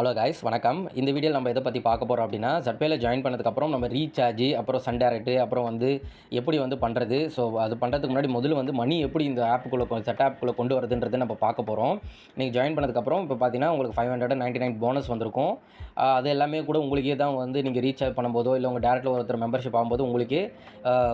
Hello guys வணக்கம். இந்த video நம்ம எதை பற்றி பார்க்க போகிறோம் அப்படின்னா ஜட்பேல ஜாயின் பண்ணதுக்கப்புறம் நம்ம ரீசார்ஜ் அப்புறம் சன் டேரக்ட் அப்புறம் வந்து எப்படி வந்து பண்ணுறது ஸோ அது பண்ணுறதுக்கு முன்னாடி முதல்ல வந்து மணி எப்படி இந்த ஆப்புக்குள்ளே செட் ஆப்புக்குள்ளே கொண்டு வருதுன்றது நம்ம பார்க்க போகிறோம் நீங்கள் ஜாயின் பண்ணதுக்கப்புறம் இப்போ பார்த்தீங்கன்னா உங்களுக்கு five hundred ninety nine bonus வந்திருக்கும் அது எல்லாமே கூட உங்களுக்கே தான் வந்து நீங்கள் ரீசார்ஜ் பண்ணும்போதோ இல்லை உங்கள் டேரக்டில் ஒருத்தர் மெம்பர்ஷிப் ஆகும்போது உங்களுக்கே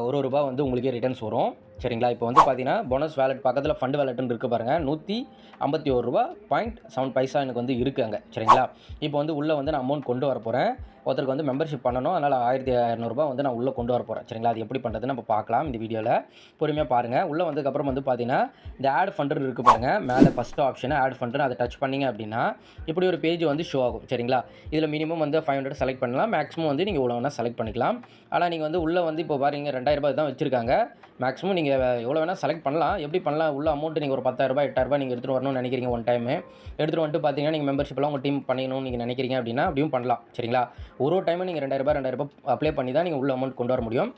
ஒரு ரூபா வந்து உங்களுக்கே ரிட்டர்ன்ஸ் வரும். சரிங்களா? இப்போ வந்து பார்த்தீங்கன்னா போனஸ் வேலட் பக்கத்தில் ஃபண்ட் வேலட்னு இருக்குது பாருங்கள் நூற்றி ஐம்பத்தி ஒரு ரூபா பாயிண்ட் செவன் பைசா எனக்கு வந்து இருக்குது அங்கே. சரிங்களா? இப்போ வந்து உள்ளே வந்து நான் அமௌண்ட் கொண்டு வர போகிறேன் ஒருத்தருக்கு வந்து மெம்பர்ஷிப் பண்ணணும். அதனால் ஆயிரத்தி இரநூறுபா வந்து நான் உள்ளே கொண்டு வர போகிறேன் சரிங்களா? அது எப்படி பண்ணுறதுன்னு நம்ம பார்க்கலாம் இந்த வீடியோவில் பொறுமையாக பாருங்கள் உள்ளே வந்ததுக்கப்புறம் வந்து பார்த்தீங்கன்னா இந்த ஆட் ஃபண்டர் இருக்குது பாருங்கள் மேலே ஃபஸ்ட்டு ஆப்ஷனை ஆட் ஃபண்டர் அதை டச் பண்ணிங்க அப்படின்னா இப்படி ஒரு பேஜ் வந்து ஷோ ஆகும். சரிங்களா? இதில் மினிமம் வந்து ஃபைவ் ஹண்ட்ரட் செலக்ட் பண்ணலாம். மேக்ஸிமம் வந்து நீங்கள் இவ்வளோ வேணால் செலக்ட் பண்ணிக்கலாம். ஆனால் நீங்கள் வந்து உள்ளே வந்து இப்போ பாருங்க ரெண்டாயிரரூபா தான் வச்சுருக்காங்க. மேக்ஸிமம் நீங்கள் எவ்வளோ வேணால் செலக்ட் பண்ணலாம். எப்படி பண்ணலாம்? உள்ள அமௌண்ட் நீங்கள் ஒரு பத்தாயிரரூபா எட்டாயிரரூபா நீங்கள் எடுத்துகிட்டு வரணும்னு நினைக்கிறீங்க ஒன் டைம் எடுத்துகிட்டு வந்துட்டு பார்த்தீங்கன்னா நீங்கள் மெம்பர்ஷிப்லாம் உங்கள் டீம் பண்ணிக்கணும்னு நீங்கள் நினைக்கிறீங்க அப்படின்னா அப்படியும் பண்ணலாம். சரிங்களா? ஒரு ஒரு டைமும் நீங்கள் ரெண்டாயிரரூபா ரெண்டாயிரரூபா அப்ளை பண்ணி தான் நீங்கள் உள்ள அமௌண்ட் கொண்டு வர முடியும்.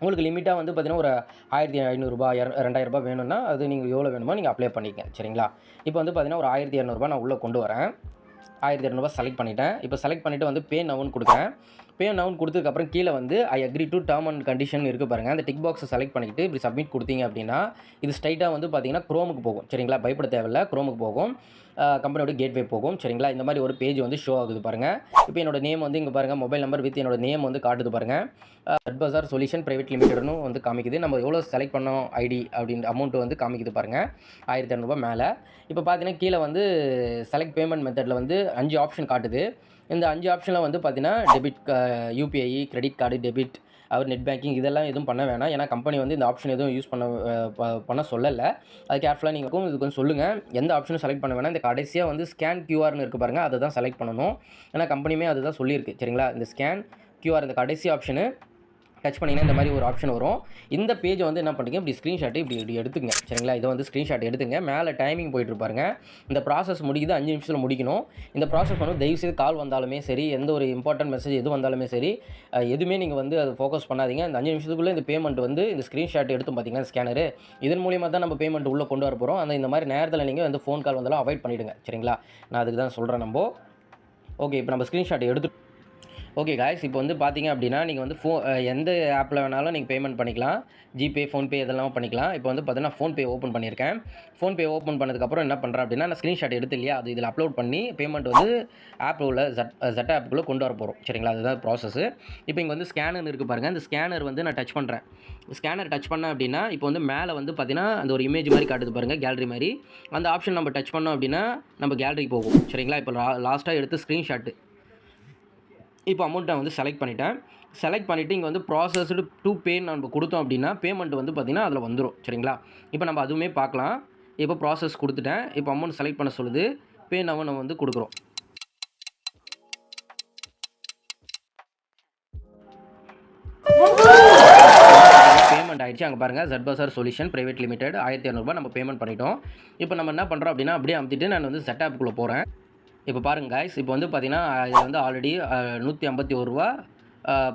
உங்களுக்கு லிமிட்டாக வந்து பார்த்தீங்கன்னா ஒரு ஆயிரத்தி ஐநூறுரூபா ரெண்டாயிரரூபா வேணும்னா அது நீங்கள் எவ்வளோ வேணுமோ நீங்கள் அப்ளை பண்ணிக்கங்க சரிங்களா? இப்போ வந்து பார்த்தீங்கன்னா ஒரு ஆயிரத்தி இரநூறுபா நான் உள்ளே கொண்டு வரேன். ஆயிரத்தி இரநூறுபா செலக்ட் பண்ணிட்டேன். இப்போ செலக்ட் பண்ணிவிட்டு வந்து பே நவுன் கொடுக்குறேன். பே நவுன் கொடுத்ததுக்கப்புறம் கீழே வந்து I agree to term and condition இருக்குது பாருங்கள் அந்த டிக் பாக்ஸை செலக்ட் பண்ணிவிட்டு இப்படி சப்மிட் கொடுத்தீங்க அப்படின்னா இது ஸ்ட்ரைட்டாக வந்து பார்த்தீங்கன்னா க்ரோமுக்கு போகும் சரிங்களா? பயப்பட தேவையில்ல க்ரோமுக்கு போகும். கம்பெனியோட கேட்வே போகும். சரிங்களா? இந்த மாதிரி ஒரு பேஜ் வந்து ஷோ ஆகுது பாருங்கள் இப்போ என்னோட நேம் வந்து இங்கே பாருங்கள் மொபைல் நம்பர் வித் என்னோட நேம் வந்து காட்டுது பாருங்கள் அட்பசார் சொல்யூஷன் ப்ரைவேட் லிமிடெட்னு வந்து காமிக்குது. நம்ம எவ்வளோ செலக்ட் பண்ணோம் ஐடி அப்படின்ற அமௌண்ட் வந்து காமிக்குது பாருங்கள் ஆயிரத்தி இரநூறுபா மேலே. இப்போ பார்த்தீங்கன்னா கீழே வந்து செலக்ட் பேமெண்ட் மெத்தடில் வந்து அஞ்சு ஆப்ஷன் காட்டுது. இந்த அஞ்சு ஆப்ஷனில் வந்து பார்த்தீங்கன்னா debit UPI credit card debit அவர் நெட் பேங்கிங் இதெல்லாம் எதுவும் பண்ண வேணாம். ஏன்னா கம்பெனி வந்து இந்த ஆப்ஷன் எதுவும் யூஸ் பண்ண பண்ண சொல்லலை. அது கேர்ஃபுல்லாக நீங்கள் இது கொஞ்சம் சொல்லுங்கள் எந்த ஆப்ஷனும் செலக்ட் பண்ண வேணாம். இந்த கடைசியாக வந்து ஸ்கேன் கியூஆர்னு இருக்குது பாருங்கள் அதை தான் செலக்ட் பண்ணணும். ஏன்னா கம்பெனியுமே அதுதான் சொல்லியிருக்கு. சரிங்களா? இந்த ஸ்கேன் கியூஆர் இந்த கடைசி ஆப்ஷனு டச் பண்ணிங்கன்னா இந்த மாதிரி ஒரு ஆப்ஷன் வரும். இந்த பேஜை வந்து என்ன பண்ணுறீங்க இப்படி ஸ்க்ரீன்ஷாட் இப்படி இப்படி எடுத்துங்க சரிங்களா? இதை வந்து ஸ்க்ரீன்ஷாட் எடுத்துங்க. மேலே டைமிங் போயிட்டு இருப்பாருங்க இந்த ப்ராசஸ் முடிக்குது அஞ்சு நிமிஷத்தில் முடிக்கணும். இந்த ப்ராசஸ் வந்து தயவுசெய்து கால் வந்தாலுமே சரி எந்த ஒரு இம்பார்ட்டன்ட் மெசேஜ் எது வந்தாலுமே சரி எதுவுமே நீங்கள் வந்து அதை ஃபோக்கஸ் பண்ணாதீங்க. இந்த அஞ்சு நிமிஷத்துக்குள்ளே இந்த பேமெண்ட் வந்து இந்த ஸ்க்ரீன்ஷாட் எடுத்து பார்த்தீங்கன்னா ஸ்கேனரு இதன் மூலியமாக தான் நம்ம பேமெண்ட் உள்ளே கொண்டு வர போகிறோம் அந்த இந்த மாதிரி நேரத்தில் நீங்கள் வந்து ஃபோன் கால் வந்தாலும் அவாய்ட் பண்ணிவிடுங்க சரிங்களா? நான் அதுக்கு தான் சொல்கிறேன் நம்ம. ஓகே இப்போ நம்ம ஸ்க்ரீன்ஷாட் எடுத்து ஓகே காய்ஸ் இப்போ வந்து பார்த்தீங்க அப்படின்னா நீங்கள் வந்து ஃபோ எந்த ஆப்பில் வேணாலும் நீங்கள் பேமெண்ட் பண்ணிக்கலாம். ஜிபே ஃபோன்பே இதெல்லாம் பண்ணிக்கலாம். இப்போ வந்து பார்த்தீங்கன்னா ஃபோன்பே ஓப்பன் பண்ணியிருக்கேன். ஃபோன்பே ஓப்பன் பண்ணதுக்கப்புறம் என்ன பண்ணுறேன் அப்படின்னா நான் ஸ்க்ரீன்ஷாட் எடுத்து இல்லையா அது இதில் அப்லோட் பண்ணி பேமெண்ட் வந்து ஆப்பில் உள்ள ஜட் ஜட் ஆப்புக்குள்ளே கொண்டு வர போகிறோம் சரிங்களா? அதுதான் ப்ராசஸ் இப்போ இங்கே வந்து ஸ்கேனர் இருக்குது பாருங்கள் இந்த ஸ்கேனர் வந்து நான் டச் பண்ணுறேன் ஸ்கேனர் டச் பண்ணேன் அப்படின்னா இப்போ வந்து மேலே வந்து பார்த்தீங்கன்னா அந்த ஒரு இமேஜ் மாதிரி காட்டுது பாருங்கள் கேலரி மாதிரி. அந்த ஆப்ஷன் நம்ம டச் பண்ணோம் அப்படின்னா நம்ம கேலரிக்கு போகும். சரிங்களா? இப்போ லா லாஸ்ட்டாக எடுத்து ஸ்க்ரீன்ஷாட்டு இப்போ அமௌண்ட்டை வந்து செலக்ட் பண்ணிட்டேன். செலக்ட் பண்ணிவிட்டு இங்கே வந்து ப்ராசஸ்டு டூ பே நம்ம கொடுத்தோம் அப்படின்னா பேமெண்ட் வந்து பார்த்திங்கன்னா அதில் வந்துடும் சரிங்களா? இப்போ நம்ம அதுவுமே பார்க்கலாம். இப்போ ப்ராசஸ் கொடுத்துட்டேன். இப்போ அமௌண்ட் செலக்ட் பண்ண சொல்லுது. பே நவ நம்ம வந்து கொடுக்குறோம். பேமெண்ட் ஆயிடுச்சு. அங்கே பாருங்கள் ஜட்பசார் சொல்யூஷன் ப்ரைவேட் லிமிடெட் ஆயிரத்தி இரநூறுபா நம்ம பேமெண்ட் பண்ணிட்டோம். இப்போ நம்ம என்ன பண்ணுறோம் அப்படின்னா அப்படியே அமுத்திட்டு நான் வந்து செட் ஆப்புக்குள்ளே போகிறேன் இப்போ பாருங்க கைஸ் இப்போ வந்து பார்த்தீங்கன்னா இது வந்து ஆல்ரெடி நூற்றி ஐம்பத்தி ஒரு ரூபா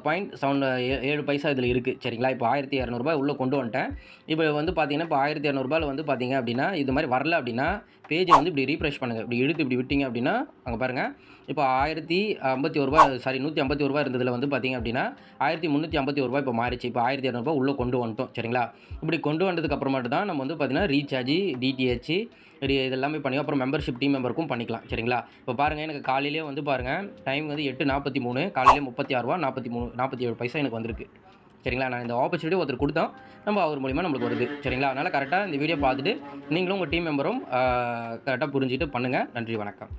பாயிண்ட் செவன் ஏழு பைசா இதில் இருக்குது சரிங்களா? இப்போ ஆயிரத்தி இரநூறுபா உள்ளே கொண்டு வந்துட்டேன். இப்போ வந்து பார்த்தீங்கன்னா இப்போ ஆயிரத்தி இரநூறுபாவில் வந்து பார்த்தீங்க அப்படின்னா இது மாதிரி வரல அப்படின்னா பேஜை வந்து இப்படி ரீஃப்ரெஷ் பண்ணுங்கள் இப்படி எடுத்து இப்படி விட்டீங்க அப்படின்னா அங்கே பாருங்கள் இப்போ ஆயிரத்தி ஐம்பத்தி ஒருபா ரூபா சாரி நூற்றி ஐம்பத்தி ஒரு ரூபா இருந்ததில் வந்து பார்த்தீங்க அப்படின்னா ஆயிரத்தி முந்நூற்றி ஐம்பத்தி ஒரு ரூபா இப்போ மாறிச்சு. இப்போ ஆயிரத்தி இரநூறுபா உள்ளே கொண்டு வந்துட்டோம் சரிங்களா? இப்படி கொண்டு வந்ததுக்கு அப்புறமாட்டு தான் நம்ம வந்து பார்த்தீங்கன்னா ரீசார்ஜ் டிடிஹெச் இதெல்லாமே பண்ணி அப்புறம் மெம்பர்ஷிப் டீம் மெம்பருக்கும் பண்ணிக்கலாம் சரிங்களா? இப்போ பாருங்கள் எனக்கு காலையிலே வந்து பாருங்கள் டைம் வந்து எட்டு நாற்பத்தி மூணு காலையிலே முப்பத்தி ஆறுரூவா நாற்பத்தி மூணு நாற்பத்தி ஏழு பைசா எனக்கு வந்திருக்கு. சரிங்களா? நான் இந்த ஆப்பர்ச்சுனிட்டி ஒருத்தர் கொடுத்தோம். நம்ம அவர் மூலிமா நம்மளுக்கு வருது. சரிங்களா? அதனால் கரெக்டாக இந்த வீடியோ பார்த்துட்டு நீங்களும் உங்கள் டீம் மெம்பரும் கரெக்டாக புரிஞ்சுட்டு பண்ணுங்கள் நன்றி வணக்கம்.